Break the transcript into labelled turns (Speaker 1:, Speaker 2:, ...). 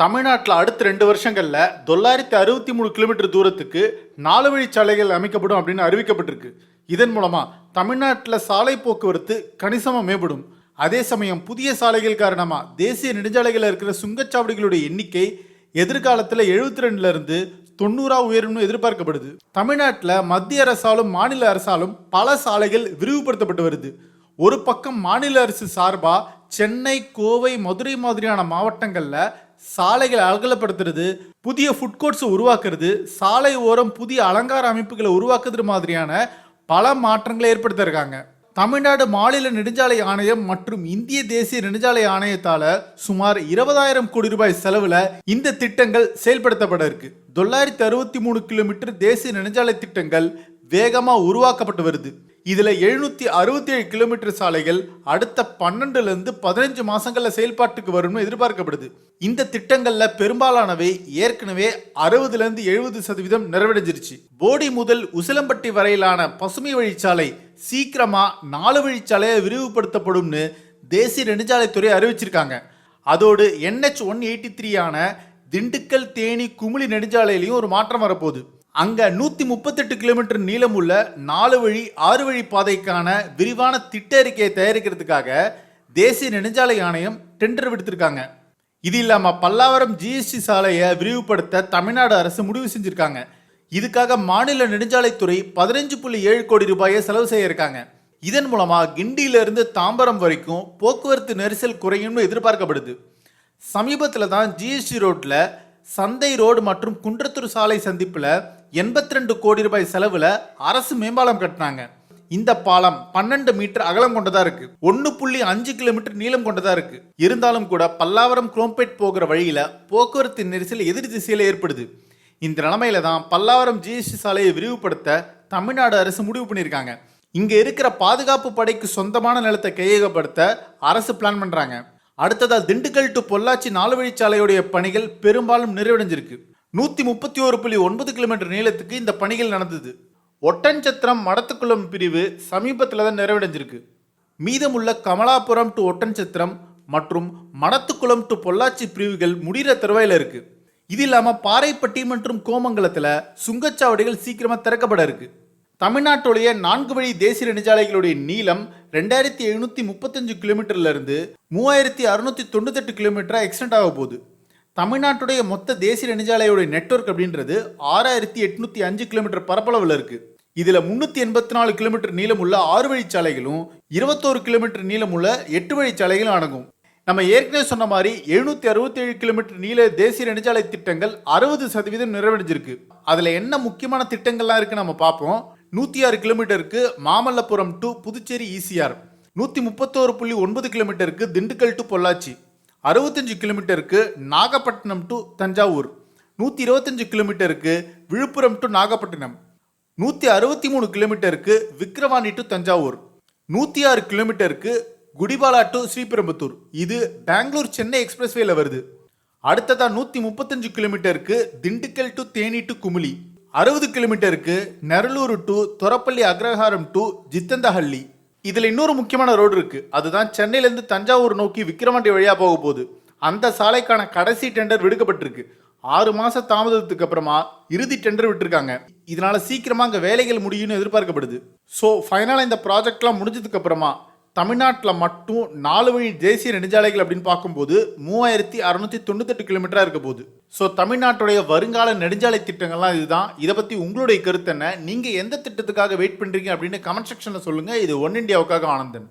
Speaker 1: தமிழ்நாட்டில் அடுத்த ரெண்டு வருஷங்களில் தொள்ளாயிரத்தி அறுபத்தி மூணு கிலோமீட்டர் தூரத்துக்கு நாலு வழிச்சாலைகள் அமைக்கப்படும் அப்படின்னு அறிவிக்கப்பட்டிருக்கு. இதன் மூலமாக தமிழ்நாட்டில் சாலை போக்குவரத்து கணிசமாக மேம்படும். அதே சமயம் புதிய சாலைகள் காரணமாக தேசிய நெடுஞ்சாலைகளில் இருக்கிற சுங்கச்சாவடிகளுடைய எண்ணிக்கை எதிர்காலத்தில் எழுபத்தி ரெண்டுலேருந்து தொண்ணூறாக உயரும்னு எதிர்பார்க்கப்படுது. தமிழ்நாட்டில் மத்திய அரசாலும் மாநில அரசாலும் பல சாலைகள் விரிவுபடுத்தப்பட்டு வருது. ஒரு பக்கம் மாநில அரசு சார்பாக சென்னை கோவை மதுரை மாதிரியான மாவட்டங்களில் சாலைகளை அகலப்படுத்துறது புதிய ஃபுட் கோர்ட்ஸை உருவாக்குறது சாலை ஓரம் புதிய அலங்கார அமைப்புகளை உருவாக்குறது மாதிரியான பல மாற்றங்களை ஏற்படுத்தியிருக்காங்க. தமிழ்நாடு மாநில நெடுஞ்சாலை ஆணையம் மற்றும் இந்திய தேசிய நெடுஞ்சாலை ஆணையத்தால சுமார் இருபதாயிரம் கோடி ரூபாய் செலவுல இந்த திட்டங்கள் செயல்படுத்தப்பட இருக்கு. தொள்ளாயிரத்தி அறுபத்தி மூணு கிலோமீட்டர் தேசிய நெடுஞ்சாலை திட்டங்கள் வேகமாக உருவாக்கப்பட்டு வருது. இதில் எழுநூற்றி அறுபத்தி ஏழு கிலோமீட்டர் சாலைகள் அடுத்த பன்னெண்டுலேருந்து பதினஞ்சு மாதங்களில் செயல்பாட்டுக்கு வரும்னு எதிர்பார்க்கப்படுது. இந்த திட்டங்களில் பெரும்பாலானவை ஏற்கனவே அறுபதுலேருந்து எழுபது சதவீதம் நிறைவடைஞ்சிருச்சு. போடி முதல் உசிலம்பட்டி வரையிலான பசுமை வழிச்சாலை சீக்கிரமாக நாலு வழிச்சாலையை விரிவுபடுத்தப்படும்னு தேசிய நெடுஞ்சாலைத்துறை அறிவிச்சிருக்காங்க. அதோடு என்ஹெச் ஒன் எயிட்டி த்ரீயான திண்டுக்கல் தேனி குமுளி நெடுஞ்சாலையிலையும் ஒரு மாற்றம் வரப்போகுது. அங்கே நூற்றி முப்பத்தெட்டு கிலோமீட்டர் நீளம் உள்ள நாலு வழி ஆறு வழி பாதைக்கான விரிவான திட்ட அறிக்கையை தயாரிக்கிறதுக்காக தேசிய நெடுஞ்சாலை ஆணையம் டெண்டர் விடுத்திருக்காங்க. இது இல்லாமல் பல்லாவரம் ஜிஎஸ்டி சாலையை விரிவுபடுத்த தமிழ்நாடு அரசு முடிவு செஞ்சுருக்காங்க. இதுக்காக மாநில நெடுஞ்சாலைத்துறை பதினஞ்சு புள்ளி ஏழு கோடி ரூபாயை செலவு செய்ய இருக்காங்க. இதன் மூலமாக கிண்டியிலிருந்து தாம்பரம் வரைக்கும் போக்குவரத்து நெரிசல் குறையும்னு எதிர்பார்க்கப்படுது. சமீபத்தில் தான் ஜிஎஸ்டி ரோட்டில் சந்தை ரோடு மற்றும் குன்றத்தூர் சாலை சந்திப்பில் எண்பத்தி ரெண்டு கோடி ரூபாய் செலவில் அரசு மேம்பாலம் கட்டினாங்க. இந்த பாலம் பன்னெண்டு மீட்டர் அகலம் கொண்டதா இருக்கு. ஒன்னு புள்ளி அஞ்சு கிலோமீட்டர் நீளம் கொண்டதா இருக்கு. இருந்தாலும் கூட பல்லாவரம் குரோம்பேட் போகிற வழியில போக்குவரத்து நெரிசல் எதிர் திசையில ஏற்படுது. இந்த நிலைமையில தான் பல்லாவரம் ஜிஎஸ்டி சாலையை விரிவுபடுத்த தமிழ்நாடு அரசு முடிவு பண்ணியிருக்காங்க. இங்க இருக்கிற பாதுகாப்பு படைக்கு சொந்தமான நிலத்தை கையகப்படுத்த அரசு பிளான் பண்றாங்க. அடுத்ததால் திண்டுக்கல் டு பொள்ளாச்சி நாலு வழிச்சாலையுடைய பணிகள் பெரும்பாலும் நிறைவடைஞ்சிருக்கு. நூத்தி முப்பத்தி ஒரு புள்ளி ஒன்பது கிலோமீட்டர் நீளத்துக்கு இந்த பணிகள் நடந்தது. ஒட்டன்சத்திரம் மடத்துக்குளம் பிரிவு சமீபத்தில் தான் நிறைவடைஞ்சிருக்கு. மீதமுள்ள கமலாபுரம் டு ஒட்டன்சத்திரம் மற்றும் மடத்துக்குளம் டு பொள்ளாச்சி பிரிவுகள் முடிகிற தருவாயில் இருக்கு. இது இல்லாமல் பாறைப்பட்டி மற்றும் கோமங்கலத்தில் சுங்கச்சாவடிகள் சீக்கிரமாக திறக்கப்பட இருக்கு. தமிழ்நாட்டுடைய நான்கு வழி தேசிய நெடுஞ்சாலைகளுடைய நீளம் ரெண்டாயிரத்தி எழுநூற்றி முப்பத்தஞ்சு கிலோமீட்டர்ல இருந்து மூவாயிரத்தி அறுநூத்தி தொண்ணூத்தெட்டு கிலோமீட்டராக எக்ஸ்டெண்ட் ஆக போகுது. தமிழ்நாட்டுடைய மொத்த தேசிய நெடுஞ்சாலையோட நெட்வொர்க் அப்படின்றது ஆறாயிரத்தி எட்நூத்தி அஞ்சு கிலோமீட்டர் பரப்பளவில் இருக்கு. இதில் முந்நூற்றி எண்பத்தி நாலு கிலோமீட்டர் நீளமுள்ள ஆறு வழிச்சாலைகளும் இருபத்தோரு கிலோமீட்டர் நீளமுள்ள எட்டு வழிச்சாலைகளும் அடங்கும். நம்ம ஏற்கனவே சொன்ன மாதிரி எழுநூற்றி அறுபத்தி ஏழு கிலோமீட்டர் நீள தேசிய நெடுஞ்சாலை திட்டங்கள் அறுபது சதவீதம் நிறைவடைஞ்சிருக்கு. அதில் என்ன முக்கியமான திட்டங்கள்லாம் இருக்குன்னு நம்ம பார்ப்போம். நூற்றி ஆறு கிலோமீட்டருக்கு மாமல்லபுரம் டு புதுச்சேரி ஈசிஆர். நூற்றி முப்பத்தோரு புள்ளி ஒன்பது கிலோமீட்டருக்கு திண்டுக்கல் டு பொள்ளாச்சி. அறுபத்தஞ்சு கிலோமீட்டருக்கு நாகப்பட்டினம் டு தஞ்சாவூர். நூற்றி இருபத்தஞ்சு கிலோமீட்டருக்கு விழுப்புரம் டு நாகப்பட்டினம். நூற்றி அறுபத்தி மூணு கிலோமீட்டருக்கு விக்ரவாணி டு தஞ்சாவூர். நூற்றி ஆறு கிலோமீட்டருக்கு குடிபாலா டு ஸ்ரீபெரும்புத்தூர். இது பெங்களூர் சென்னை எக்ஸ்பிரஸ்வேல வருது. அடுத்ததாக நூற்றி முப்பத்தஞ்சு கிலோமீட்டருக்கு திண்டுக்கல் டு தேனி டு குமிளி அறுபது கிலோமீட்டருக்கு நெரலூர் டு தொரப்பள்ளி அக்ரஹாரம் டு ஜித்தந்தஹள்ளி. இதில் இன்னொரு முக்கியமான ரோடு இருக்கு. அதுதான் சென்னையிலேருந்து தஞ்சாவூர் நோக்கி விக்கிரவாண்டி வழியாக போக போகுது. அந்த சாலைக்கான கடைசி டெண்டர் விடுக்கப்பட்டிருக்கு. ஆறு மாச தாமதத்துக்கு அப்புறமா இறுதி டெண்டர் விட்டுருக்காங்க. இதனால சீக்கிரமா அங்கே வேலைகள் முடியும்னு எதிர்பார்க்கப்படுது. ஸோ ஃபைனலாக இந்த ப்ராஜெக்ட்லாம் முடிஞ்சதுக்கு அப்புறமா தமிழ்நாட்டில் மட்டும் நாலு வழி தேசிய நெடுஞ்சாலைகள் அப்படின்னு பார்க்கும்போது மூவாயிரத்தி அறுநூத்தி தொண்ணூத்தெட்டு கிலோமீட்டராக இருக்க போகுது. ஸோ தமிழ்நாட்டுடைய வருங்கால நெடுஞ்சாலை திட்டங்கள்லாம் இதுதான். இதை பற்றி உங்களுடைய கருத்து என்ன? நீங்கள் எந்த திட்டத்துக்காக வெயிட் பண்ணுறீங்க அப்படின்னு கமெண்ட் செக்ஷனில் சொல்லுங்கள் இது ஒன் இண்டியாவுக்காக ஆனந்தன்.